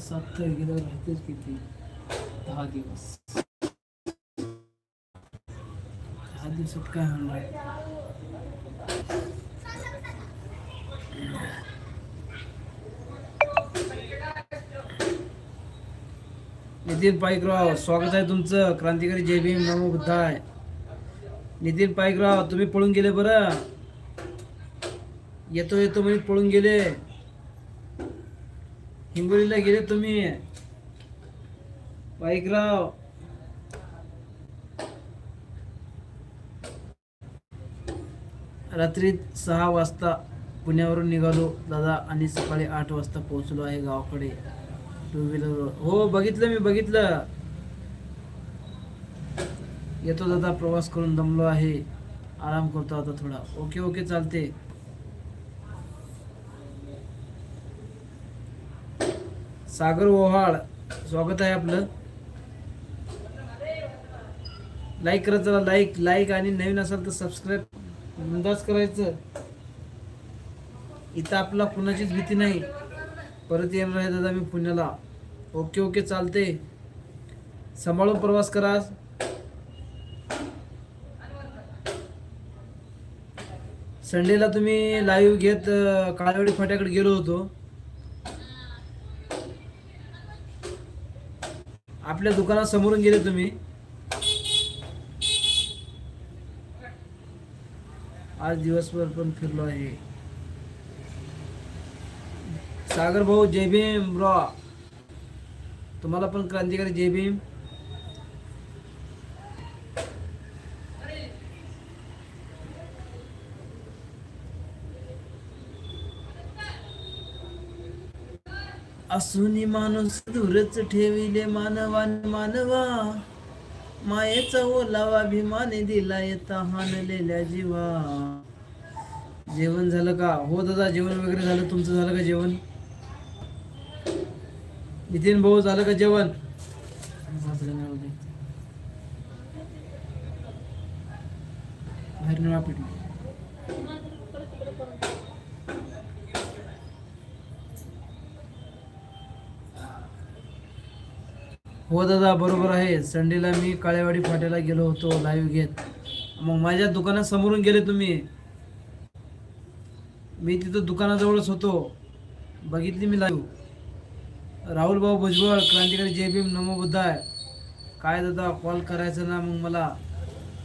सात तारखेला राहतेच किती? दहा दिवस. दहा दिवसात काय होणार? नितीन पाईकराव स्वागत आहे तुमचं. क्रांतिकारी जय भीम नमो बुद्धाय. नितीन पाईकराव तुम्ही पळून गेले बरं? येतो येतो म्हणजे पळून गेले. हिंगोलीला गेले तुम्ही. बाईकराव. रात्री सहा वाजता पुण्यावरून निघालो. दादा आणि सकाळी आठ वाजता पोहोचलो आहे गावाकडे. टू व्हीलर हो बघितलं मी बघितलं. येतो दादा प्रवास करून दमलो आहे. आराम करतो आता थोडा. ओके ओके चालते सागर ओहाळ. स्वागत आहे आपलं. लाईक करत चला लाईक लाईक आणि नवीन असाल तर सबस्क्राईब अंदाज करायचं. इथं आपला कुणाचीच भीती नाही. परत येणार आहे दादा मी पुण्याला. ओके ओके चालते सांभाळून प्रवास करा. संडेला तुम्ही लाईव्ह घेत अं, काळेवाडी फाट्याकडे गेलो होतो. आपल्या दुकानासमोरून गेले तुम्ही. आज दिवसभर पण फिरलो आहे. सागर भाऊ जय भीम ब्रॉ. तुम्हाला पण क्रांतिकारी जय भीम. असूनी माणूस दूरच ठेविले मानवान मानवा. मायेचा ओलावा अभिमाने दिला येता हानलेल्या जीवा. जेवण झालं का? हो दादा जेवण वगैरे झालं. तुमचं झालं का जेवण? नितीन भाऊ झालं का जेवण? बाहेर पिटली हो दादा बरोबर आहे. संडेला मी काळेवाडी फाट्याला गेलो होतो लाईव्ह घेत. मग माझ्या दुकानासमोरून गेले तुम्ही. मी तिथं दुकानाजवळच होतो. बघितली मी लाईव्ह राहुल भाऊ भुजबळ क्रांतिकारी जय भीम नमो बुद्धाय. काय दादा कॉल करायचा ना मग मला.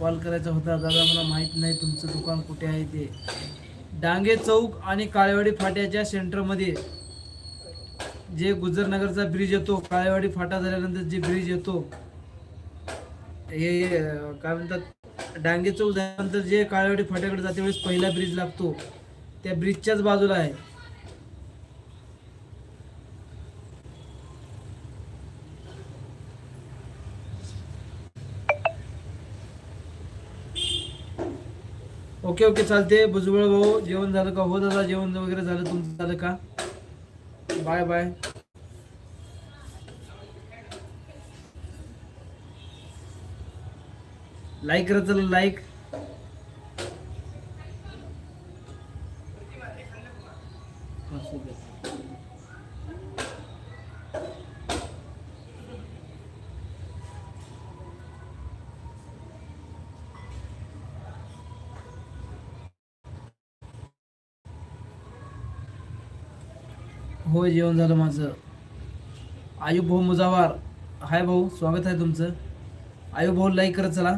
कॉल करायचा होता. दादा मला माहीत नाही तुमचं दुकान कुठे आहे ते. डांगे चौक आणि काळेवाडी फाट्याच्या सेंटरमध्ये जे गुजरनगरचा ब्रिज येतो काळेवाडी फाटा झाल्यानंतर जे ब्रिज येतो हे काय म्हणतात डांगे चौक झाल्यानंतर जे काळेवाडी फाट्याकडे जाते वेळेस पहिला ब्रिज लागतो त्या ब्रिजच्याच बाजूला आहे. ओके ओके चालते भुजबळ भाऊ जेवण झालं का? हो दादा जेवण वगैरे झालं तुमचं झालं का? Bye bye. लाईक करत चला लाईक हो जेवण झालं माझं. आयुब भाऊ मुजावार. हाय भाऊ स्वागत आहे तुमचं. आयुब भाऊ लाईक करत चला.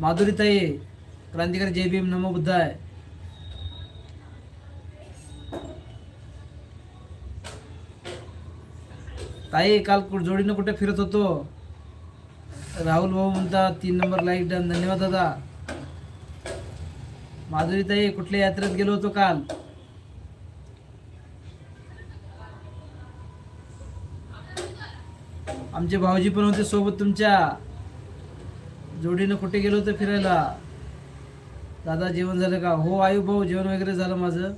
माधुरी ताई क्रांतिकारी जय भीम नमो बुद्ध आहे ताई काल जोडीनं कुठे फिरत होतो? राहुल भाऊ म्हणतात तीन नंबर लाईक डन धन्यवाद दादा. माधुरी ताई कुठल्या यात्रेत गेलो होतो काल? आमचे भाऊजी पण होते सोबत तुमच्या. जोडीनं कुठे गेलो होतो फिरायला? दादा जेवण झालं का? हो आयु भाऊ जेवण वगैरे झालं माझं.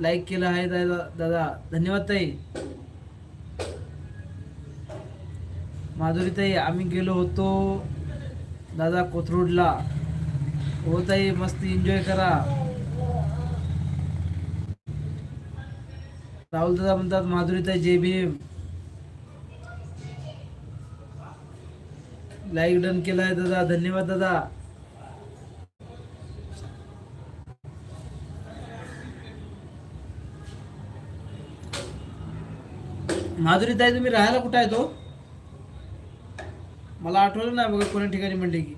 लाईक केलं आहे दादा दादा. धन्यवाद ताई. माधुरीताई आम्ही गेलो होतो दादा कोथरूडला. हो ताई मस्त एन्जॉय करा. राहुल दादा म्हणतात माधुरीताई जय भीम. लाईक डन केलाय दादा. धन्यवाद दादा. माधुरी ताई तुम्ही राहायला कुठं आहे तो? मला आठवलं नाही बघा कोणा ठिकाणी म्हणले की.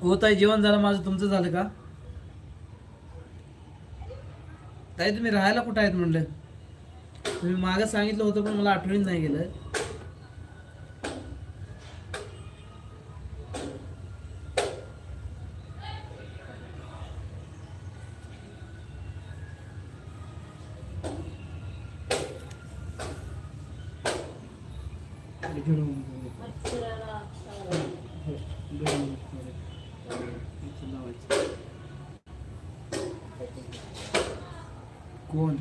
हो ताई जेवण झालं माझं. तुमचं झालं का? ताई तुम्ही राहायला कुठं आहेत म्हणलं? तुम्ही मागं सांगितलं होतं पण मला आठवणीत नाही गेलं. कोण?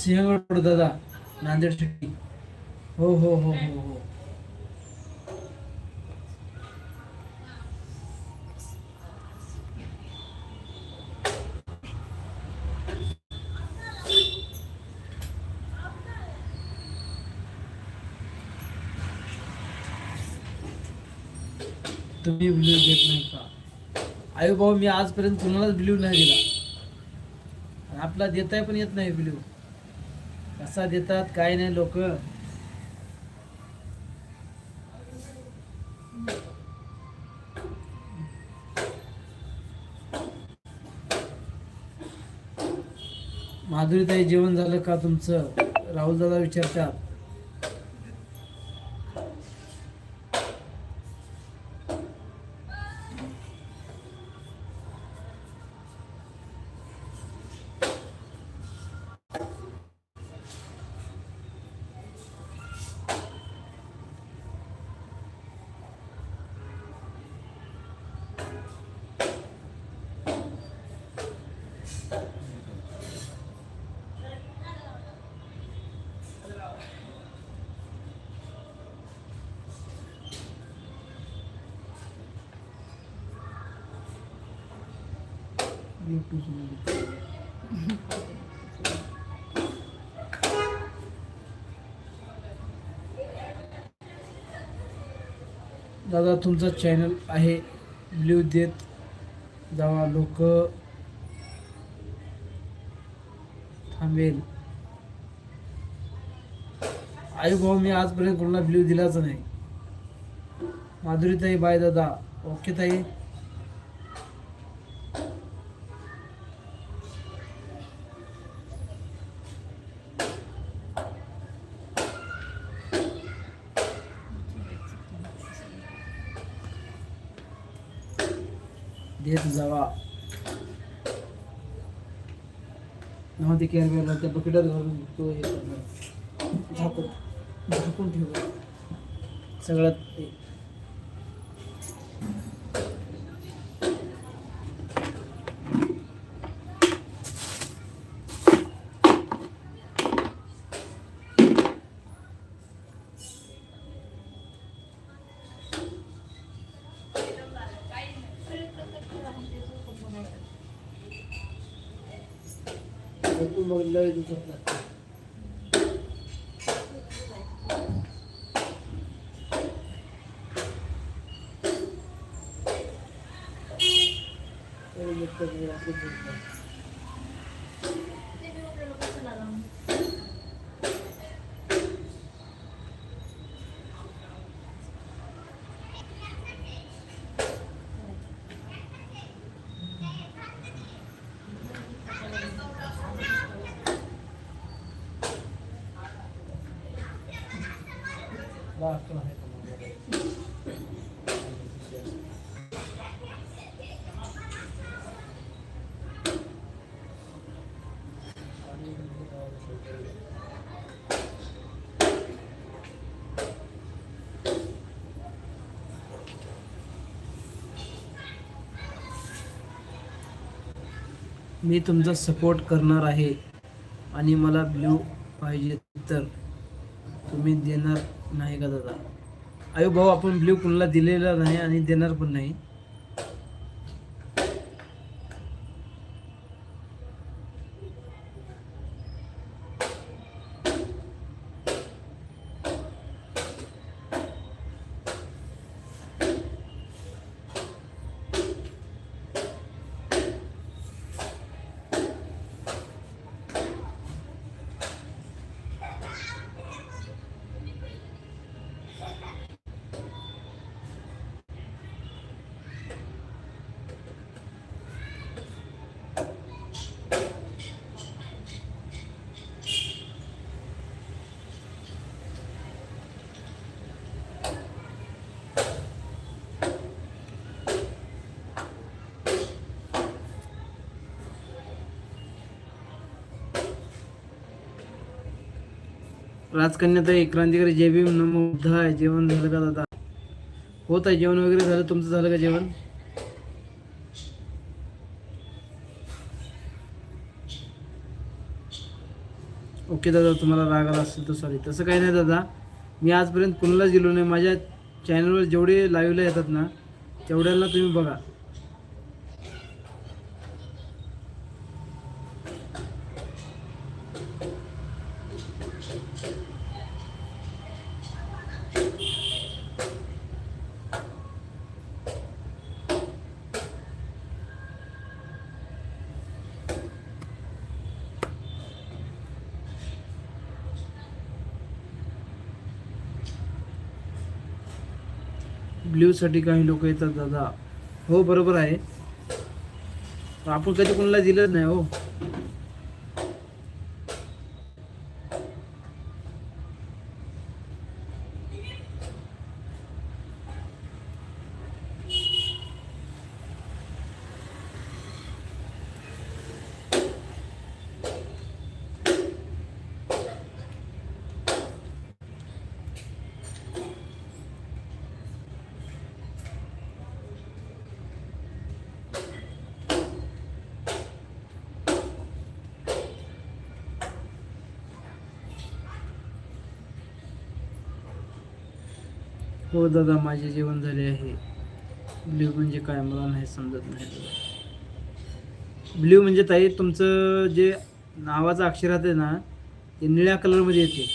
सिंहगड दादा नांदेड सिटी हो हो हो हो हो. तुम्ही बिलीव देत नाही का? आई भाऊ मी आजपर्यंत कुणालाच बिलीव नाही दिला. आणि आपला देताय पण येत नाही बिलीव कसा देतात काय नाही लोक. माधुरीताई जेवण झालं का तुमचं? राहुल दादा विचारतात. दादा तुमचा चॅनल आहे ब्ल्यू देत जावा लोक थांबेल. आई भाऊ मी आजपर्यंत कोणाला ब्ल्यू दिलाच नाही. माधुरी ताई बाय दादा. ओके ताई. नव्हते केअर त्या बकेटात घालून तो हे करणार. झाकून झाकून ठेव सगळ्यात हे. झाकून मग लय दिवसात लागतं. तरी मग कधी असं बोलतात. लास्ट आहे तुम्हाला. मी तुमचा सपोर्ट करणार आहे आणि मला ब्ल्यू पाहिजे तर तुम्ही देणार नाही का दादा? अयो भाऊ आपण ब्ल्यू कुलला दिलेला नाही आणि देणार पण नाही. राजकन्याताई क्रांतिकारी जय भीम नमो आहे जेवण झालं का दादा? होत आहे जेवण वगैरे झालं? तुमचं झालं का जेवण? ओके दादा तुम्हाला राग आला असेल तर सॉरी तसं काही नाही दादा. मी आजपर्यंत कुणालाच दिलो नाही. माझ्या चॅनलवर जेवढे लाईव्हला येतात ना तेवढ्याला तुम्ही बघा. ब्ल्यूसाठी काही लोक येतात दादा. हो बरोबर आहे. आपण कधी कोणाला दिलं नाही हो. हो दादा माझे जेवण झाले आहे. ब्ल्यू म्हणजे काय मला नाही समजत नाही ब्ल्यू म्हणजे ताई तुमचं जे नावाचं अक्षर आहे ना ते निळ्या कलरमध्ये येते.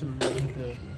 就是那个。